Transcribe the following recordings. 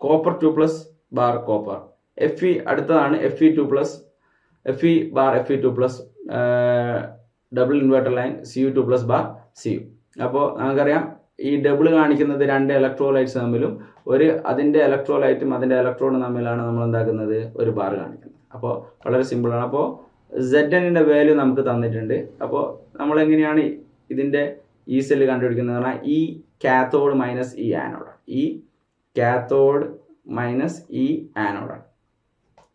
plus copper 2 plus bar copper. Fe അടുത്തതാണ് F E two plus F E bar F E two plus double inverter line C U two plus bar C U അപ്പോൾ നമുക്കറിയാം ഈ double കാണിക്കുന്നത് രണ്ട് electrolytes തമ്മിലും ഒരു അതിന്റെ ഇലക്ട്രോലൈറ്റും അതിന്റെ ഇലക്ട്രോണും തമ്മിലാണ് നമ്മൾ എന്താക്കുന്നത്? ഒരു ബാർ കാണിക്കുന്നത്. അപ്പോൾ വളരെ സിമ്പിളാണ് അപ്പോൾ സെഡ് എന്നിന്റെ വാല്യൂ നമുക്ക് തന്നിട്ടുണ്ട്. അപ്പോൾ നമ്മൾ എങ്ങനെയാണ് ഇതിന്റെ ഈ സെല്ല് കണ്ടുപിടിക്കുന്നത് പറഞ്ഞാൽ E cathode minus E anode E cathode minus E ആനോഡാണ്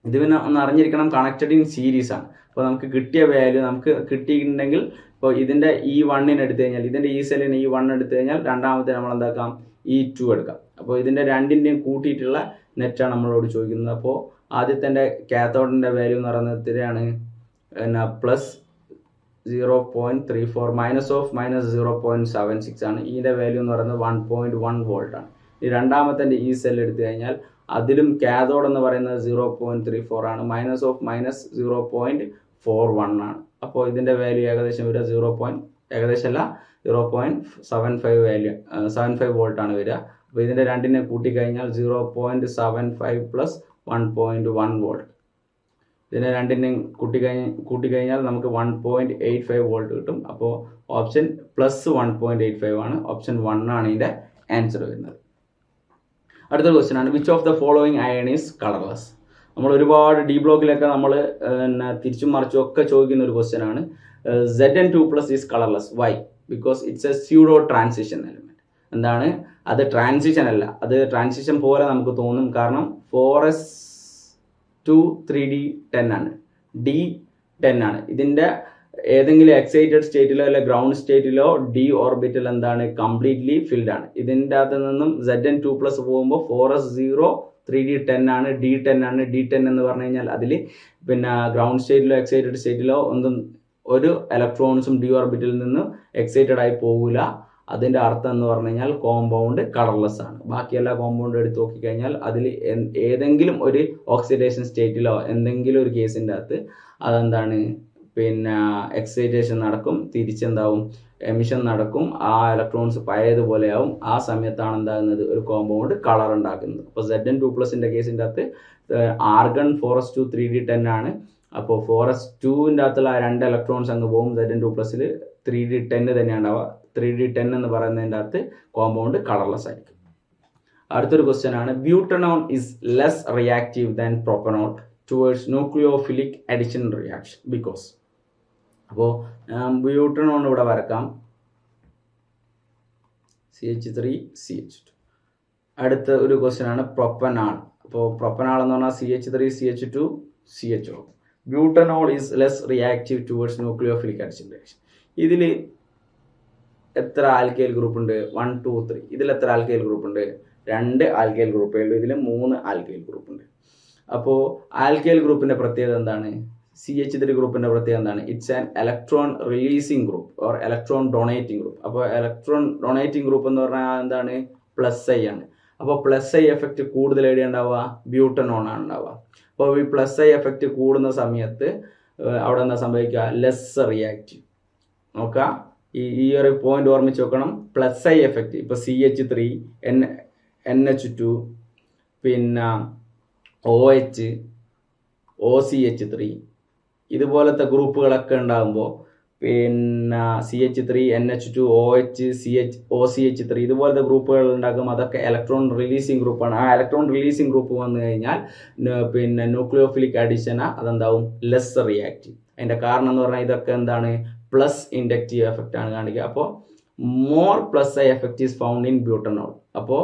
ഇത് പിന്നെ ഒന്ന് അറിഞ്ഞിരിക്കണം കണക്റ്റഡ് ഇൻ സീരീസ് ആണ്. അപ്പോൾ നമുക്ക് കിട്ടിയ വാല്യൂ നമുക്ക് കിട്ടിയിട്ടുണ്ടെങ്കിൽ ഇപ്പോൾ ഇതിന്റെ ഈ വണ്ണിന് എടുത്തു കഴിഞ്ഞാൽ ഇതിന്റെ ഈ സെല്ലിന് ഈ വൺ എടുത്തു കഴിഞ്ഞാൽ രണ്ടാമത്തെ നമ്മൾ എന്താക്കാം? ഈ ടു എടുക്കാം. അപ്പോൾ ഇതിന്റെ രണ്ടിന്റെയും കൂട്ടിയിട്ടുള്ള നെറ്റാണ് നമ്മളോട് ചോദിക്കുന്നത്. അപ്പോൾ ആദ്യത്തെ കാത്തോഡിന്റെ വാല്യൂ എന്ന് പറയുന്നത് എത്രയാണ്? പിന്നെ plus zero point three four minus of minus zero point seven six ആണ്. ഇതിന്റെ വാല്യൂ എന്ന് പറയുന്നത് വൺ പോയിന്റ് വൺ വോൾട്ട് ആണ്. ഈ രണ്ടാമത്തെ ഈ സെൽ എടുത്തു കഴിഞ്ഞാൽ അതിലും കാതോഡ് എന്ന് പറയുന്നത് സീറോ പോയിന്റ് ത്രീ ഫോർ ആണ്. Minus of minus zero point four one ആണ്. അപ്പോൾ ഇതിന്റെ വാല്യൂ ഏകദേശം വരിക സീറോ പോയിന്റ് ഏകദേശം അല്ല zero point seven five value seven five volt ആണ് വരിക. അപ്പോൾ ഇതിന്റെ രണ്ടിനെ കൂട്ടിക്കഴിഞ്ഞാൽ zero point seven five plus one point one volt ഇതിനെ രണ്ടിനെയും കൂട്ടിക്കഴിഞ്ഞ് കൂട്ടിക്കഴിഞ്ഞാൽ നമുക്ക് one point eight five volt കിട്ടും. അപ്പോൾ option plus one point eight five ആണ്. ഓപ്ഷൻ വൺ ആണ് ഇതിന്റെ ആൻസർ വരുന്നത്. അടുത്ത ക്വസ്റ്റ്യൻ ആണ്. Which of the following iron is colourless നമ്മൾ ഒരുപാട് ഡി ബ്ലോക്കിലൊക്കെ നമ്മൾ പിന്നെ തിരിച്ചും മറിച്ചും ഒക്കെ ചോദിക്കുന്ന ഒരു ക്വസ്റ്റ്യൻ ആണ്. Z N two plus is colourless why because it's a pseudo transition element എന്താണ്? അത് ട്രാൻസിഷൻ അല്ല. അത് ട്രാൻസിഷൻ പോലെ നമുക്ക് തോന്നും. കാരണം four S two three D ten ആണ്. ഡി ടെൻ ആണ്. ഇതിന്റെ ഏതെങ്കിലും എക്സൈറ്റഡ് സ്റ്റേറ്റിലോ അല്ലെ ഗ്രൗണ്ട് സ്റ്റേറ്റിലോ ഡി ഓർബിറ്റൽ എന്താണ്? കംപ്ലീറ്റ്ലി ഫിൽഡ് ആണ്. ഇതിന്റെ അകത്ത് നിന്നും സെഡ് എൻ ടു പ്ലസ് പോകുമ്പോൾ four S zero three D ten ആണ് ഡി ടെൻ ആണ് ഡി ടെൻ എന്ന് പറഞ്ഞു കഴിഞ്ഞാൽ അതിൽ പിന്നെ ഗ്രൗണ്ട് സ്റ്റേറ്റിലോ എക്സൈറ്റഡ് സ്റ്റേറ്റിലോ ഒന്നും ഒരു ഇലക്ട്രോൺസും ഡി ഓർബിറ്റിൽ നിന്ന് എക്സൈറ്റഡ് ആയി പോകില്ല അതിന്റെ അർത്ഥം എന്ന് പറഞ്ഞു കഴിഞ്ഞാൽ കോമ്പൗണ്ട് കളർലെസ് ആണ്. ബാക്കി എല്ലാ കോമ്പൗണ്ടും എടുത്ത് നോക്കിക്കഴിഞ്ഞാൽ അതിൽ ഏതെങ്കിലും ഒരു ഓക്സിഡേഷൻ സ്റ്റേറ്റിലോ എന്തെങ്കിലും ഒരു കേസിന്റെ അകത്ത് അതെന്താണ്? പിന്നെ എക്സൈറ്റേഷൻ നടക്കും തിരിച്ചെന്താവും എമിഷൻ നടക്കും ആ ഇലക്ട്രോൺസ് പഴയതുപോലെയാവും. ആ സമയത്താണ് എന്താകുന്നത്? ഒരു കോമ്പൗണ്ട് കളർ ഉണ്ടാക്കുന്നത്. അപ്പോൾ സെഡ് എൻ ടു പ്ലസിന്റെ കേസിന്റെ അകത്ത് argon four S two three D ten ആണ്. അപ്പോൾ ഫോറസ് ടുവിന്റെ അകത്തുള്ള രണ്ട് ഇലക്ട്രോൺസ് അങ്ങ് പോകും. സെഡ് എൻ ടു പ്ലസിൽ ത്രീ ഡി ടെൻ തന്നെയാണ്. ഉണ്ടാവുക ത്രീ ഡി ടെൻ എന്ന് പറയുന്നതിന്റെ അകത്ത് കോമ്പൗണ്ട് കളർലെസ് ആയിരിക്കും. അടുത്തൊരു ക്വസ്റ്റ്യൻ ആണ്. Butanone is less reactive than propanone towards nucleophilic addition reaction because അപ്പോൾ ബ്യൂട്ടനോൺ ഇവിടെ വരക്കാം. C H three C H two അടുത്ത ഒരു ക്വസ്റ്റ്യൻ ആണ് പ്രൊപ്പനാൾ. അപ്പോൾ പ്രൊപ്പനാൾ എന്ന് പറഞ്ഞാൽ C H three C H two C H O butanol is less reactive towards nucleophilic addition reaction ഇതിൽ എത്ര ആൽക്കൈൽ ഗ്രൂപ്പ് ഉണ്ട്? വൺ ടു ത്രീ ഇതിൽ എത്ര ആൽക്കൈൽ ഗ്രൂപ്പ് ഉണ്ട്? രണ്ട് ആൽക്കൈൽ ഗ്രൂപ്പേ ഉള്ളൂ ഇതിൽ മൂന്ന് ആൽക്കൈൽ ഗ്രൂപ്പ് ഉണ്ട്. അപ്പോൾ ആൽക്കൈൽ ഗ്രൂപ്പിന്റെ പ്രത്യേകത എന്താണ്? സി എച്ച് ത്രീ ഗ്രൂപ്പിന്റെ പ്രത്യേകത എന്താണ്? It's an electron releasing group or electron donating group അപ്പോൾ ഇലക്ട്രോൺ ഡൊണേറ്റിംഗ് ഗ്രൂപ്പ് എന്ന് പറഞ്ഞാൽ എന്താണ്? പ്ലസ് ഐ ആണ്. അപ്പോൾ പ്ലസ് ഐ എഫക്റ്റ് കൂടുതൽ എവിടെ ഉണ്ടാവുക? ബ്യൂട്ടനോൺ ആണ് ഉണ്ടാവുക. അപ്പോൾ ഈ പ്ലസ് ഐ എഫക്റ്റ് കൂടുന്ന സമയത്ത് അവിടെ എന്താ സംഭവിക്കുക? ലെസ് റിയാക്റ്റീവ് നോക്കുക. ഈ ഈ ഒരു പോയിന്റ് ഓർമ്മിച്ച് വെക്കണം. പ്ലസ് ഐ എഫക്റ്റ് ഇപ്പോൾ C H three N N H two പിന്നെ O H O C H three ഇതുപോലത്തെ ഗ്രൂപ്പുകളൊക്കെ ഉണ്ടാകുമ്പോൾ പിന്നെ C H three N H two O H C H O C H three ഇതുപോലത്തെ ഗ്രൂപ്പുകൾ ഉണ്ടാക്കും. അതൊക്കെ ഇലക്ട്രോൺ റിലീസിങ് ഗ്രൂപ്പാണ് ആ ഇലക്ട്രോൺ റിലീസിങ് ഗ്രൂപ്പ് വന്നു കഴിഞ്ഞാൽ പിന്നെ ന്യൂക്ലിയോഫിലിക് അഡീഷന അതെന്താവും? ലെസ് റിയാക്റ്റീവ് അതിന്റെ കാരണം എന്ന് പറഞ്ഞാൽ ഇതൊക്കെ എന്താണ്? പ്ലസ് ഇൻഡക്റ്റീവ് എഫക്റ്റ് ആണ് കാണിക്കുക. അപ്പോൾ more plus I effect is found in butanol അപ്പോൾ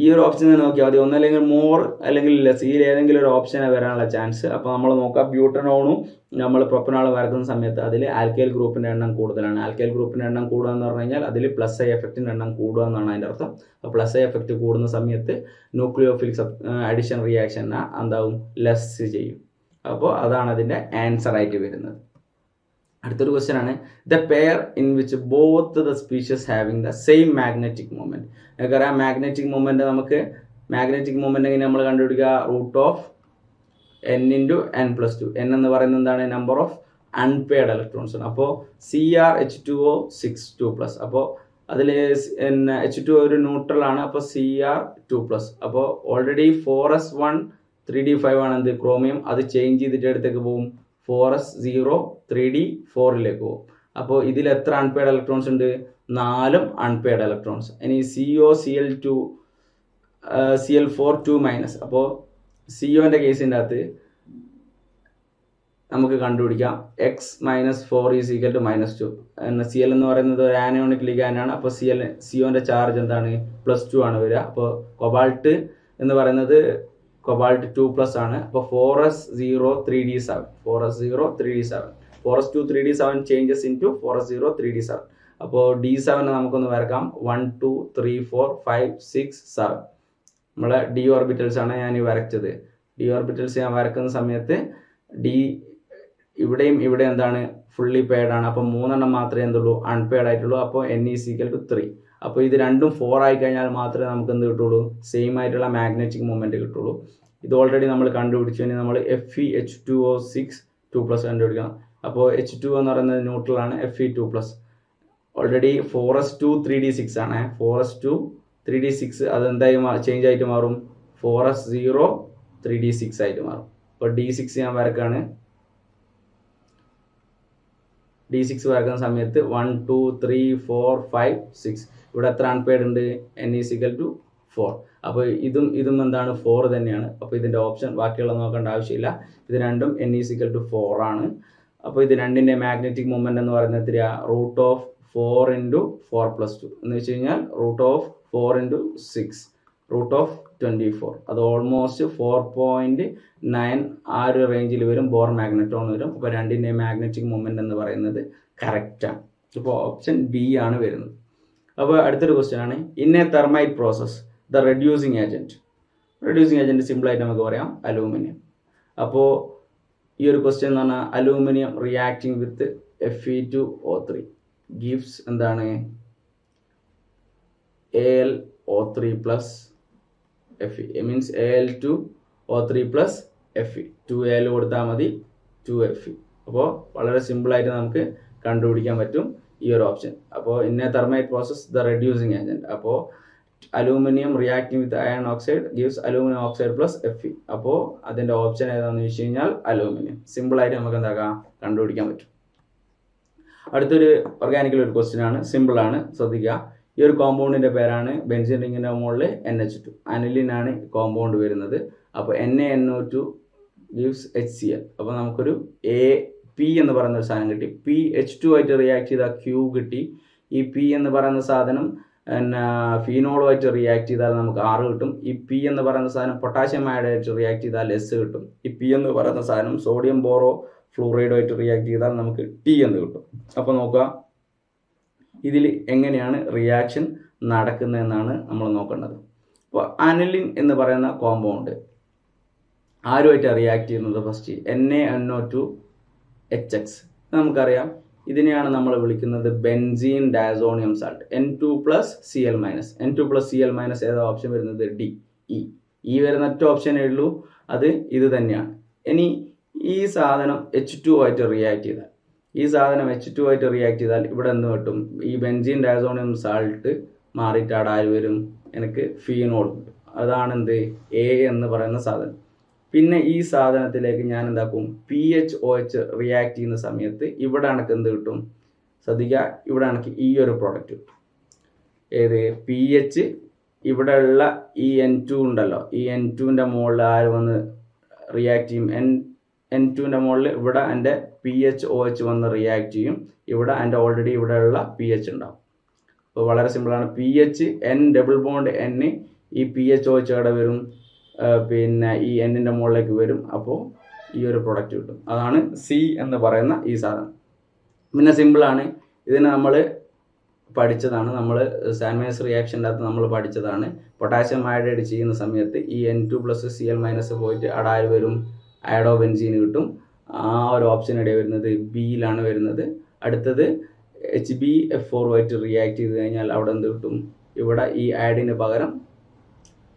ഈ ഒരു ഓപ്ഷൻ തന്നെ നോക്കിയാൽ മതി. ഒന്നല്ലെങ്കിൽ മോർ അല്ലെങ്കിൽ ലെസ് ഇതിൽ ഏതെങ്കിലും ഒരു ഓപ്ഷനെ വരാനുള്ള ചാൻസ് അപ്പോൾ നമ്മൾ നോക്കാം. ബ്യൂട്ടനോണും നമ്മൾ പ്രൊപ്പനോൾ വരക്കുന്ന സമയത്ത് അതിൽ ആൽക്കൈൽ ഗ്രൂപ്പിന്റെ എണ്ണം കൂടുതലാണ്. ആൽക്കൈൽ ഗ്രൂപ്പിന്റെ എണ്ണം കൂടുക എന്ന് പറഞ്ഞു കഴിഞ്ഞാൽ അതിൽ പ്ലസ് ഐ എഫക്റ്റിന്റെ എണ്ണം കൂടുക എന്നാണ് അതിന്റെ അർത്ഥം. അപ്പോൾ പ്ലസ് ഐ എഫക്റ്റ് കൂടുന്ന സമയത്ത് ന്യൂക്ലിയോഫിലിക് അഡിഷൻ റിയാക്ഷൻ എന്താവും? ലെസ് ചെയ്യും. അപ്പോൾ അതാണ് അതിന്റെ ആൻസർ ആയിട്ട് വരുന്നത്. അടുത്തൊരു ക്വസ്റ്റ്യൻ ആണ്. The pair in which both the species having the same magnetic movement നമുക്കറിയാം മാഗ്നറ്റിക് മൂവ്മെന്റ് നമുക്ക് മാഗ്നറ്റിക് മൂവ്മെന്റ് എങ്ങനെ നമ്മൾ കണ്ടുപിടിക്കുക? Root of N into N plus two N എന്ന് പറയുന്നത് എന്താണ്? നമ്പർ ഓഫ് അൺപെയ്ഡ് ഇലക്ട്രോൺസ് ആണ്. അപ്പോൾ C R H two O six two plus അപ്പോൾ അതിൽ എച്ച് ടു ഒരു ന്യൂട്രൽ ആണ്. അപ്പോൾ സി ആർ ടു പ്ലസ് അപ്പോൾ already four S one three D five ആണ് എന്ത്? ക്രോമിയം അത് ചേഞ്ച് ചെയ്തിട്ട് അടുത്തേക്ക് പോകും four S zero three D ഫോറിലേക്ക് പോകും. അപ്പോൾ ഇതിൽ എത്ര അൺപെയ്ഡ് ഇലക്ട്രോൺസ് ഉണ്ട്? നാലും അൺപെയ്ഡ് ഇലക്ട്രോൺസ് ഇനി C O C L two C L four two minus അപ്പോൾ സി ഒന്റെ കേസിന്റെ അകത്ത് നമുക്ക് കണ്ടുപിടിക്കാം. X minus four is equal to minus two എന്നാൽ സി എൽ എന്ന് പറയുന്നത് ഒരു ആനോണിക് ലിഗാനാണ് അപ്പോൾ സി എൽ സി ഒന്റെ ചാർജ് എന്താണ്? പ്ലസ് ടു ആണ് വരിക. അപ്പോൾ കൊബാൾട്ട് എന്ന് പറയുന്നത് കൊബാൾട്ട് ടു പ്ലസ് ആണ്. അപ്പോൾ four S zero three D seven four S zero three D seven four S two three D seven changes into four S zero three D seven അപ്പോൾ D seven നമുക്കൊന്ന് വരക്കാം. One two three four five six seven നമ്മളെ D orbitals ആണ് ഞാൻ ഈ വരച്ചത്. D orbitals ഞാൻ വരക്കുന്ന സമയത്ത് ഡി ഇവിടെയും ഇവിടെ എന്താണ്? ഫുള്ളി പെയ്ഡ് ആണ്. അപ്പോൾ മൂന്നെണ്ണം മാത്രമേ എന്തുള്ളൂ? അൺപെയ്ഡ് ആയിട്ടുള്ളൂ. അപ്പോൾ N E equal to three അപ്പോൾ ഇത് രണ്ടും ഫോർ ആയി കഴിഞ്ഞാൽ മാത്രമേ നമുക്ക് എന്ത് കിട്ടുള്ളൂ? സെയിം ആയിട്ടുള്ള മാഗ്നറ്റിക് മൂവ്മെന്റ് കിട്ടുള്ളൂ. ഇത് ഓൾറെഡി നമ്മൾ കണ്ടുപിടിച്ചു. കഴിഞ്ഞാൽ നമ്മൾ F E H two O six two plus കണ്ടുപിടിക്കണം അപ്പോൾ എച്ച് ടു എന്ന് പറയുന്നത് ന്യൂട്രലാണ് F E two plus already four S two three D six ആണ്. Four S two three D six അത് എന്തായി ചേഞ്ച് ആയിട്ട് മാറും? Four S zero three D six ആയിട്ട് മാറും. അപ്പോൾ ഡി സിക്സ് ഞാൻ വരക്കാണ്. ഡി സിക്സ് വരക്കുന്ന സമയത്ത് one two three four five six ഇവിടെ എത്ര അൺപെയ്ഡ് ഉണ്ട്? എൻ ഈ സിക്കൽ ടു ഫോർ അപ്പോൾ ഇതും ഇതും എന്താണ്? ഫോർ തന്നെയാണ്. അപ്പോൾ ഇതിന്റെ ഓപ്ഷൻ ബാക്കിയുള്ള നോക്കേണ്ട ആവശ്യമില്ല. ഇത് രണ്ടും എൻ ഈ സിക്കൽ ടു ഫോർ ആണ്. അപ്പോൾ ഇത് രണ്ടിന്റെ മാഗ്നറ്റിക് മൂവ്മെന്റ് എന്ന് പറയുന്നത് എത്രയാ? Root of four into four plus two എന്ന് വെച്ച് കഴിഞ്ഞാൽ root of four into six root of twenty four അത് ഓൾമോസ്റ്റ് ഫോർ പോയിന്റ് നയൻ ആ ഒരു റേഞ്ചിൽ വരും. ബോർ മാഗ്നറ്റോൺ വരും. അപ്പോൾ രണ്ടിന്റെ മാഗ്നറ്റിക് മൂവ്മെന്റ് എന്ന് പറയുന്നത് കറക്റ്റാണ് ഇപ്പോൾ ഓപ്ഷൻ ബി ആണ് വരുന്നത്. അപ്പോൾ അടുത്തൊരു ക്വസ്റ്റ്യൻ ആണ്. In a thermite process the reducing agent reducing agent സിമ്പിളായിട്ട് നമുക്ക് പറയാം അലൂമിനിയം അപ്പോൾ ഈ ഒരു ക്വസ്റ്റ്യൻ എന്ന് പറഞ്ഞാൽ aluminium reacting with F E two O three gives എന്താണ്? A L O three plus F E means A L two O three plus F E two L കൊടുത്താൽ മതി ടു എഫ് ഇ അപ്പോൾ വളരെ സിമ്പിളായിട്ട് നമുക്ക് കണ്ടുപിടിക്കാൻ പറ്റും. ഈ ഒരു ഓപ്ഷൻ അപ്പോൾ in a thermite process the reducing agent അപ്പോൾ aluminium reacting with iron oxide gives aluminium oxide plus F E അപ്പോൾ അതിന്റെ ഓപ്ഷൻ ഏതാണെന്ന് വെച്ച് കഴിഞ്ഞാൽ അലൂമിനിയം സിമ്പിളായിട്ട് നമുക്ക് എന്താക്കാം? കണ്ടുപിടിക്കാൻ പറ്റും. അടുത്തൊരു ഓർഗാനിക്കൽ ഒരു ക്വസ്റ്റ്യൻ ആണ്. സിമ്പിളാണ് ശ്രദ്ധിക്കുക ഈ ഒരു കോമ്പൗണ്ടിന്റെ പേരാണ് ബെൻസിൻ റിങ്ങിന്റെ മുകളിൽ എൻ എച്ച് ടു അനിലിൻ ആണ് കോമ്പൗണ്ട് വരുന്നത്. അപ്പോൾ N A N O two gives H C L അപ്പോൾ നമുക്കൊരു എ പി എന്ന് പറയുന്ന ഒരു സാധനം കിട്ടി. പി എച്ച് ടു ആയിട്ട് റിയാക്ട് ചെയ്താൽ ക്യൂ കിട്ടി. ഈ പി എന്ന് പറയുന്ന സാധനം പിന്നെ ഫീനോളുമായിട്ട് റിയാക്ട് ചെയ്താൽ നമുക്ക് ആറ് കിട്ടും. ഈ പി എന്ന് പറയുന്ന സാധനം പൊട്ടാഷ്യം ആയിട്ട് റിയാക്ട് ചെയ്താൽ എസ് കിട്ടും. ഈ പി എന്ന് പറയുന്ന സാധനം സോഡിയം ബോറോ ഫ്ലൂറൈഡുമായിട്ട് റിയാക്ട് ചെയ്താൽ നമുക്ക് ടി എന്ന് കിട്ടും. അപ്പോൾ നോക്കുക ഇതിൽ എങ്ങനെയാണ് റിയാക്ഷൻ നടക്കുന്നതെന്നാണ് നമ്മൾ നോക്കേണ്ടത്. അപ്പോൾ അനിലിൻ എന്ന് പറയുന്ന കോമ്പൗണ്ട് ആരുമായിട്ടാണ് റിയാക്ട് ചെയ്യുന്നത്? First N A N O two H X നമുക്കറിയാം. ഇതിനെയാണ് നമ്മൾ വിളിക്കുന്നത് benzene diazonium salt N two plus C L minus N two plus C L minus ഏതാ ഓപ്ഷൻ വരുന്നത്? ഡി ഇ ഈ വരുന്ന ഒറ്റ ഓപ്ഷനേ ഉള്ളൂ. അത് ഇത് തന്നെയാണ്. ഇനി ഈ സാധനം എച്ച് ടു ആയിട്ട് റിയാക്ട് ചെയ്താൽ ഈ സാധനം എച്ച് ടു ആയിട്ട് റിയാക്ട് ചെയ്താൽ ഇവിടെ എന്ത് കിട്ടും? ഈ ബെൻസീൻ ഡാസോണിയം സാൾട്ട് മാറിയിട്ട് ആടായി വരും? എനിക്ക് ഫീനോൾ കിട്ടും അതാണ് എന്ത് എ എന്ന് പറയുന്ന സാധനം. പിന്നെ ഈ സാധനത്തിലേക്ക് ഞാൻ എന്താക്കും P H O H react ചെയ്യുന്ന സമയത്ത് ഇവിടെ എനിക്ക് എന്ത് കിട്ടും? ശ്രദ്ധിക്കുക ഇവിടെ എനിക്ക് ഈ ഒരു പ്രോഡക്റ്റ് ഏത്? പി എച്ച് ഇവിടെയുള്ള ഈ എൻ ടു ഉണ്ടല്ലോ. ഈ എൻ ടുവിന്റെ മുകളിൽ ആര് വന്ന് റിയാക്ട് ചെയ്യും? എൻ എൻ ടുവിന്റെ മുകളിൽ ഇവിടെ എന്റെ പി എച്ച് ഒ എച്ച് വന്ന് റിയാക്ട് ചെയ്യും. ഇവിടെ എന്റെ ഓൾറെഡി ഇവിടെയുള്ള പി എച്ച് ഉണ്ടാവും. അപ്പോൾ വളരെ സിമ്പിളാണ് P H N double bond N ഈ പി എച്ച് ഒ എച്ച് അവിടെ വരും? പിന്നെ ഈ എന്നിന്റെ മുകളിലേക്ക് വരും. അപ്പോൾ ഈ ഒരു പ്രൊഡക്റ്റ് കിട്ടും. അതാണ് സി എന്ന് പറയുന്ന ഈ സാധനം. പിന്നെ സിമ്പിളാണ് ഇതിന് നമ്മൾ പഠിച്ചതാണ്. നമ്മൾ സാൻമൈനസ് റിയാക്ഷന്റെ അകത്ത് നമ്മൾ പഠിച്ചതാണ്. പൊട്ടാസ്യം ആയഡേഡ് ചെയ്യുന്ന സമയത്ത് ഈ N two plus C L minus പോയിട്ട് അടാൽ വരും. അയഡോ ബെൻസീൻ കിട്ടും. ആ ഒരു ഓപ്ഷൻ ഇടയിൽ വരുന്നത് ബിയിലാണ് വരുന്നത്. അടുത്തത് എച്ച് ബി എഫ് ഫോറുമായിട്ട് റിയാക്ട് ചെയ്ത് കഴിഞ്ഞാൽ അവിടെ എന്ത് കിട്ടും? ഇവിടെ ഈ ആഡിന് പകരം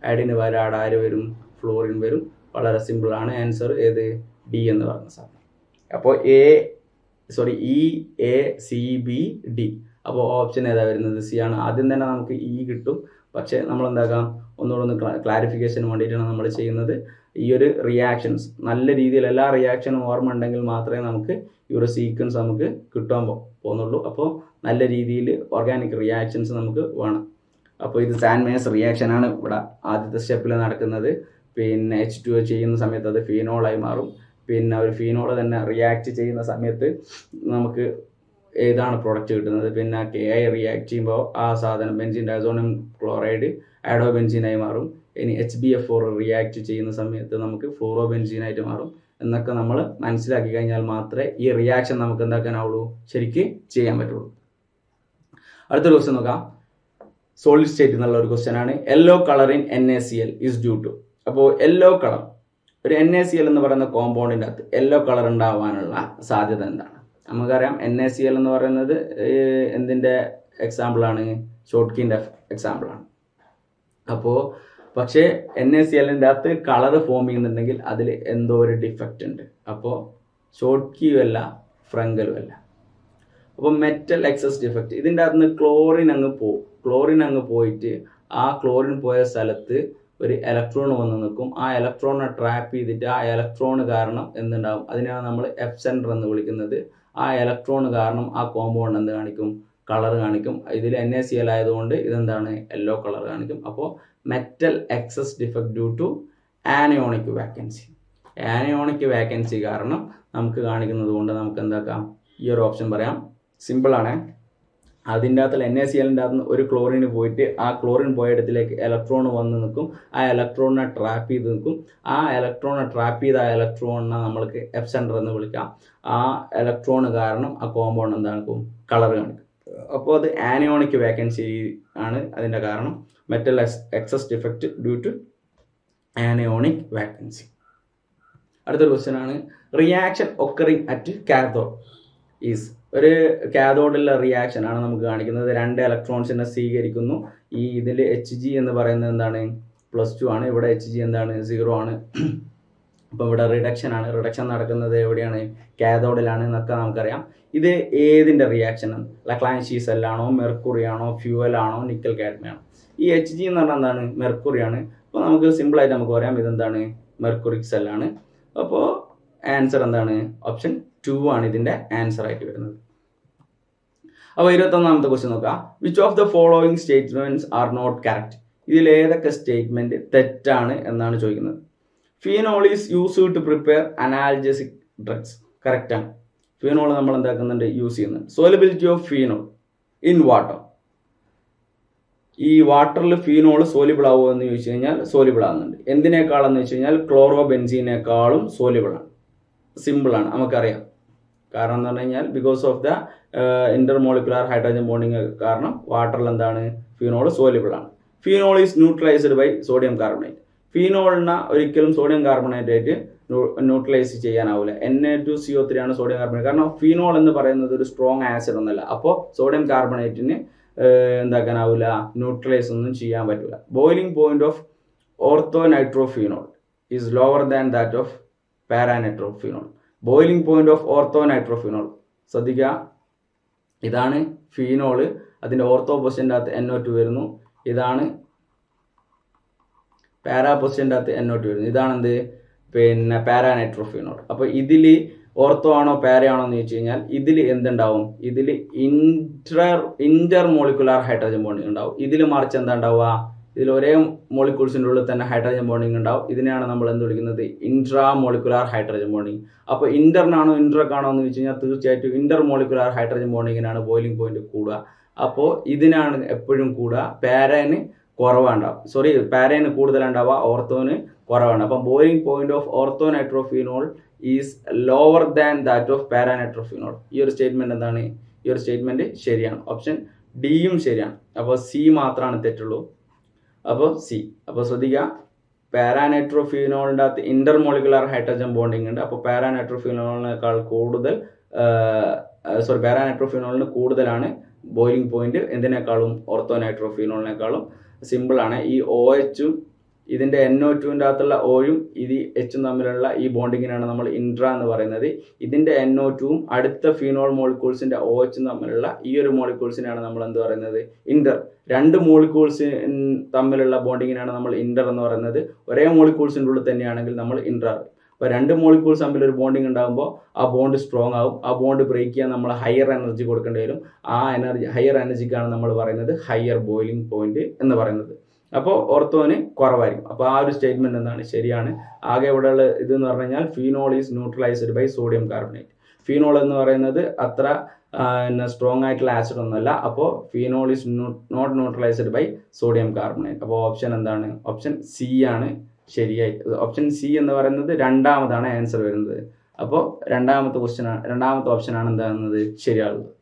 ആഡിന് അവിടെ ആര് വരും ഫ്ലോറിൻ വരും. വളരെ സിമ്പിളാണ് ആൻസർ ഏത്? ഡി എന്ന് പറഞ്ഞ സാധനം. അപ്പോൾ A sorry E A C B D അപ്പോൾ ഓപ്ഷൻ ഏതാ വരുന്നത്? സി ആണ്. ആദ്യം തന്നെ നമുക്ക് ഇ കിട്ടും. പക്ഷേ നമ്മൾ എന്താക്കാം ഒന്നുകൂടെ ഒന്ന് ക്ലാരിഫിക്കേഷന് വേണ്ടിയിട്ടാണ് നമ്മൾ ചെയ്യുന്നത്. ഈ ഒരു റിയാക്ഷൻസ് നല്ല രീതിയിൽ എല്ലാ റിയാക്ഷനും ഓർമ്മ ഉണ്ടെങ്കിൽ മാത്രമേ നമുക്ക് ഈ ഒരു സീക്വൻസ് നമുക്ക് കിട്ടാൻ പോകുന്നുള്ളൂ അപ്പോൾ നല്ല രീതിയിൽ ഓർഗാനിക് റിയാക്ഷൻസ് നമുക്ക് വേണം. അപ്പോൾ ഇത് സാൻമേസ് റിയാക്ഷൻ ആണ് ഇവിടെ ആദ്യത്തെ സ്റ്റെപ്പിൽ നടക്കുന്നത്. പിന്നെ എച്ച് ടു ചെയ്യുന്ന സമയത്ത് അത് ഫീനോളായി മാറും. പിന്നെ ഒരു ഫീനോൾ തന്നെ റിയാക്ട് ചെയ്യുന്ന സമയത്ത് നമുക്ക് ഏതാണ് പ്രൊഡക്റ്റ് കിട്ടുന്നത്? പിന്നെ കെ ഐ റിയാക്ട് ചെയ്യുമ്പോൾ ആ സാധനം ബെൻസിൻ ഡയസോണിയം ക്ലോറൈഡ് ആഡോ ബെൻസിനായി മാറും. ഇനി H B F four react ചെയ്യുന്ന സമയത്ത് നമുക്ക് ഫോറോ ബെൻസിനായിട്ട് മാറും. എന്നൊക്കെ നമ്മൾ മനസ്സിലാക്കി കഴിഞ്ഞാൽ മാത്രമേ ഈ റിയാക്ഷൻ നമുക്ക് എന്താക്കാനാവുള്ളൂ? ശരിക്ക് ചെയ്യാൻ പറ്റുള്ളൂ. അടുത്ത ദിവസം നോക്കാം. സോളിഡ് സ്റ്റേറ്റ് എന്നുള്ള ഒരു ക്വസ്റ്റ്യൻ ആണ്. Yellow colour in N A C L is due to അപ്പോൾ യെല്ലോ കളർ ഒരു എൻ എ സി എൽ എന്ന് പറയുന്ന കോമ്പൗണ്ടിന്റെ അകത്ത് യെല്ലോ കളർ ഉണ്ടാവാനുള്ള സാധ്യത എന്താണ്? നമുക്കറിയാം എൻ എ സി എൽ എന്ന് പറയുന്നത് എന്തിന്റെ എക്സാമ്പിളാണ് ഷോട്ട്കിന്റെ എക്സാമ്പിളാണ് അപ്പോൾ പക്ഷേ എൻ എ സി എല്ലിന്റെ അകത്ത് കളർ ഫോം ചെയ്യുന്നുണ്ടെങ്കിൽ അതിൽ എന്തോ ഒരു ഡിഫക്റ്റ് ഉണ്ട്. അപ്പോൾ ഷോർട്ട് കീയും അല്ല ഫ്രങ്കലും അല്ല അപ്പോൾ മെറ്റൽ എക്സസ് ഡിഫക്റ്റ് ഇതിന്റെ അകത്ത് നിന്ന് ക്ലോറിൻ അങ്ങ് പോകും ക്ലോറിൻ അങ്ങ് പോയിട്ട് ആ ക്ലോറിൻ പോയ സ്ഥലത്ത് ഒരു ഇലക്ട്രോൺ വന്ന് നിൽക്കും. ആ ഇലക്ട്രോണിനെ ട്രാപ്പ് ചെയ്തിട്ട് ആ ഇലക്ട്രോൺ കാരണം എന്തുണ്ടാവും? അതിനാണ് നമ്മൾ എഫ് സെന്റർ എന്ന് വിളിക്കുന്നത്. ആ ഇലക്ട്രോൺ കാരണം ആ കോമ്പൗണ്ട് എന്ത് കാണിക്കും? കളർ കാണിക്കും. ഇതിൽ എൻ എ സി എൽ ആയതുകൊണ്ട് ഇതെന്താണ്? യെല്ലോ കളർ കാണിക്കും. അപ്പോൾ metal excess defect due to anionic vacancy anionic vacancy കാരണം നമുക്ക് കാണിക്കുന്നത് കൊണ്ട് നമുക്ക് എന്താക്കാം? ഈ ഒരു ഓപ്ഷൻ പറയാം. സിമ്പിളാണ് അതിന്റെ അകത്തുള്ള എൻ എ സി എല്ലിന്റെ അകത്ത് ഒരു ക്ലോറിന് പോയിട്ട് ആ ക്ലോറിൻ പോയ ഇടത്തിലേക്ക് ഇലക്ട്രോൺ വന്ന് നിൽക്കും. ആ ഇലക്ട്രോണിനെ ട്രാപ്പ് ചെയ്ത് നിൽക്കും. ആ ഇലക്ട്രോണിനെ ട്രാപ്പ് ചെയ്ത ആ ഇലക്ട്രോണിനെ നമ്മൾക്ക് എഫ് സെന്റർ എന്ന് വിളിക്കാം. ആ ഇലക്ട്രോൺ കാരണം ആ കോമ്പൗണ്ട് എന്താക്കും കളർ കാണിക്കും അപ്പോൾ അത് ആനിയോണിക് വേക്കൻസി ആണ് അതിന്റെ കാരണം. Metal excess defect due to anionic vacancy അടുത്തൊരു ക്വസ്റ്റ്യൻ ആണ്. Reaction occurring at cathode is ഒരു കാഥോഡിലെ റിയാക്ഷൻ ആണ് നമുക്ക് കാണിക്കുന്നത്. രണ്ട് ഇലക്ട്രോൺസിനെ സ്വീകരിക്കുന്നു. ഈ ഇതിൽ എച്ച് ജി എന്ന് പറയുന്നത് എന്താണ്? പ്ലസ് ടു ആണ്. ഇവിടെ എച്ച് ജി എന്താണ്? സീറോ ആണ്. അപ്പോൾ ഇവിടെ റിഡക്ഷൻ ആണ്. റിഡക്ഷൻ നടക്കുന്നത് എവിടെയാണ്? കാതോഡിലാണ് എന്നൊക്കെ നമുക്കറിയാം. ഇത് ഏതിന്റെ റിയാക്ഷൻ ആണ്? ലക്ലാൻഷി സെല്ലാണോ മെർക്കുറി ആണോ? ഫ്യൂവൽ ആണോ? നിക്കൽ കാഡ്മിയാണോ ഈ എച്ച് ജി എന്ന് പറഞ്ഞാൽ എന്താണ്? മെർക്കുറി ആണ്. അപ്പോൾ നമുക്ക് സിമ്പിളായിട്ട് നമുക്ക് പറയാം. ഇതെന്താണ്? മെർക്കുറിക് സെല്ലാണ് അപ്പോൾ ആൻസർ എന്താണ്? ഓപ്ഷൻ ടു ആണ് ഇതിന്റെ ആൻസർ ആയിട്ട് വരുന്നത്. അപ്പോൾ ഇരുപത്തൊന്നാമത്തെ ക്വസ്റ്റ്യൻ നോക്കാം. Which of the following statements are not correct ഇതിൽ ഏതൊക്കെ സ്റ്റേറ്റ്മെന്റ് തെറ്റാണ് എന്നാണ് ചോദിക്കുന്നത്. Phenol is use to prepare analgesic drugs കറക്റ്റാണ് ഫീനോൾ നമ്മൾ എന്താക്കുന്നുണ്ട്? യൂസ് ചെയ്യുന്നുണ്ട്. Solubility of phenol in water ഈ വാട്ടറിൽ ഫീനോൾ സോലിബിൾ ആവുമോ എന്ന് ചോദിച്ചു കഴിഞ്ഞാൽ സോലിബിൾ ആകുന്നുണ്ട് എന്തിനേക്കാളെന്ന് വെച്ച് കഴിഞ്ഞാൽ ക്ലോറോ ബെൻസീനേക്കാളും സോലിബിൾ ആണ്. സിമ്പിൾ ആണ് നമുക്കറിയാം. കാരണം എന്ന് പറഞ്ഞു കഴിഞ്ഞാൽ because of the inter intermolecular hydrogen bonding കാരണം വാട്ടറിൽ എന്താണ്? ഫീനോൾ സോലിബിൾ ആണ്. Phenol is neutralised by sodium carbonate ഫീനോളിനെ ഒരിക്കലും സോഡിയം കാർബണേറ്റ് ആയിട്ട് neutralise ചെയ്യാനാവില്ല N A two C O three ആണ് സോഡിയം കാർബണേറ്റ് കാരണം ഫീനോൾ എന്ന് പറയുന്നത് ഒരു സ്ട്രോങ് ആസിഡ് ഒന്നല്ല. അപ്പോൾ സോഡിയം കാർബണേറ്റിന് എന്താക്കാനാവില്ല ന്യൂട്രലൈസ് ഒന്നും ചെയ്യാൻ പറ്റില്ല boiling point of ortho nitrophenol is lower than that of para nitrophenol. Boiling point of ortho nitrophenol ശ്രദ്ധിക്കുക. ഇതാണ് ഫീനോൾ. അതിന്റെ ഓർത്തോ പൊസിഷന്റെ അകത്ത് എൻ ഒ ടു വരുന്നു. ഇതാണ് പാരാ പൊസിഷന്റെ അകത്ത് എൻ ഒ ടു വരുന്നു. ഇതാണെന്ത്? പിന്നെ പാരാനൈട്രോഫിനോൾ. അപ്പോൾ ഇതിൽ ഓർത്തോ ആണോ പാരയാണോ എന്ന് ചോദിച്ചു കഴിഞ്ഞാൽ ഇതിൽ എന്തുണ്ടാവും? ഇതിൽ inter intermolecular hydrogen bonding ഉണ്ടാവും. ഇതിൽ മറിച്ച് എന്താ ഉണ്ടാവുക? ഇതിൽ ഒരേ മോളിക്യൂൾസിന്റെ ഉള്ളിൽ തന്നെ ഹൈഡ്രജൻ ബോണ്ടിങ് ഉണ്ടാവും. ഇതിനെയാണ് നമ്മൾ എന്ത് വിളിക്കുന്നത്? ഇൻട്രാ മോളിക്കുലാർ ഹൈഡ്രജൻ ബോണ്ടിങ് അപ്പോൾ ഇന്ററിനാണോ ഇൻട്രക്കാണോ എന്ന് വെച്ച് കഴിഞ്ഞാൽ തീർച്ചയായിട്ടും ഇന്റർ മോളിക്കുലാർ ഹൈഡ്രജൻ ബോണ്ടിങ്ങിനാണ് ബോയിലിംഗ് പോയിന്റ് കൂടുക. അപ്പോൾ ഇതിനാണ് എപ്പോഴും കൂടുക. പാരന് കുറവുണ്ടാവും. സോറി പാരേന് കൂടുതലുണ്ടാവുക ഓർത്തോന് കുറവാണ്. അപ്പം boiling point of ortho nitrophenol is lower than that of para nitrophenol ഈ ഒരു സ്റ്റേറ്റ്മെന്റ് എന്താണ്? ഈ ഒരു സ്റ്റേറ്റ്മെന്റ് ശരിയാണ്. ഓപ്ഷൻ ഡിയും ശരിയാണ്. അപ്പോൾ സി മാത്രമാണ് തെറ്റുള്ളൂ. അപ്പോൾ സി. അപ്പോൾ ശ്രദ്ധിക്കുക പാരാനൈട്രോഫിനോളിന്റെ അകത്ത് ഇന്റർമോളിക്കുലർ ഹൈഡ്രജൻ ബോണ്ടിങ് ഉണ്ട്. അപ്പോൾ പാരാനൈട്രോഫീനോളിനേക്കാൾ കൂടുതൽ സോറി പാരാനൈട്രോഫീനോളിന് കൂടുതലാണ് ബോയിലിംഗ് പോയിന്റ് എന്തിനേക്കാളും ഓർത്തോ നൈട്രോഫിനോളിനേക്കാളും സിമ്പിൾ ആണ്. ഈ ഒ എച്ചും ഇതിന്റെ എൻ ഒ ടുവിന്റെ അകത്തുള്ള ഓയും ഇത് എച്ചും തമ്മിലുള്ള ഈ ബോണ്ടിങ്ങിനാണ് നമ്മൾ ഇൻട്ര എന്ന് പറയുന്നത്. ഇതിന്റെ എൻ ഒ ടുവും അടുത്ത ഫീനോൾ മോളിക്യൂൾസിന്റെ ഒ എച്ചും തമ്മിലുള്ള ഈ ഒരു മോളിക്യൂൾസിനാണ് നമ്മൾ എന്ത് പറയുന്നത്? ഇന്റർ രണ്ട് മോളിക്യൂൾസ് തമ്മിലുള്ള ബോണ്ടിങ്ങിനാണ് നമ്മൾ ഇന്റർ എന്ന് പറയുന്നത്. ഒരേ മോളിക്യൂൾസിന്റെ ഉള്ളിൽ തന്നെയാണെങ്കിൽ നമ്മൾ ഇൻട്രാർ അപ്പോൾ രണ്ട് മോളിക്യൂൾസ് തമ്മിൽ ഒരു ബോണ്ടിങ് ഉണ്ടാകുമ്പോൾ ആ ബോണ്ട് സ്ട്രോങ് ആവും. ആ ബോണ്ട് ബ്രേക്ക് ചെയ്യാൻ നമ്മൾ ഹയർ എനർജി കൊടുക്കേണ്ടി വരും. ആ എനർജി ഹയർ എനർജിക്കാണ് നമ്മൾ പറയുന്നത് ഹയർ ബോയിലിംഗ് പോയിന്റ് എന്ന് പറയുന്നത്. അപ്പോൾ ഓർത്തോന് കുറവായിരിക്കും. അപ്പോൾ ആ ഒരു സ്റ്റേറ്റ്മെന്റ് എന്താണ്? ശരിയാണ്. ആകെ ഇവിടെയുള്ള ഇത് എന്ന് പറഞ്ഞു കഴിഞ്ഞാൽ phenol is neutralised by sodium carbonate phenol എന്ന് പറയുന്നത് അത്ര പിന്നെ സ്ട്രോങ് ആയിട്ടുള്ള ആസിഡ് ഒന്നുമല്ല. അപ്പോൾ phenol is not neutralised by sodium carbonate അപ്പോൾ ഓപ്ഷൻ എന്താണ്? ഓപ്ഷൻ സി ആണ് ശരിയായി. ഓപ്ഷൻ സി എന്ന് പറയുന്നത് രണ്ടാമതാണ് ആൻസർ വരുന്നത്. അപ്പോൾ രണ്ടാമത്തെ ക്വസ്റ്റ്യൻ രണ്ടാമത്തെ ഓപ്ഷനാണ് ആണ് എന്താകുന്നത്? ശരിയാകുന്നത്.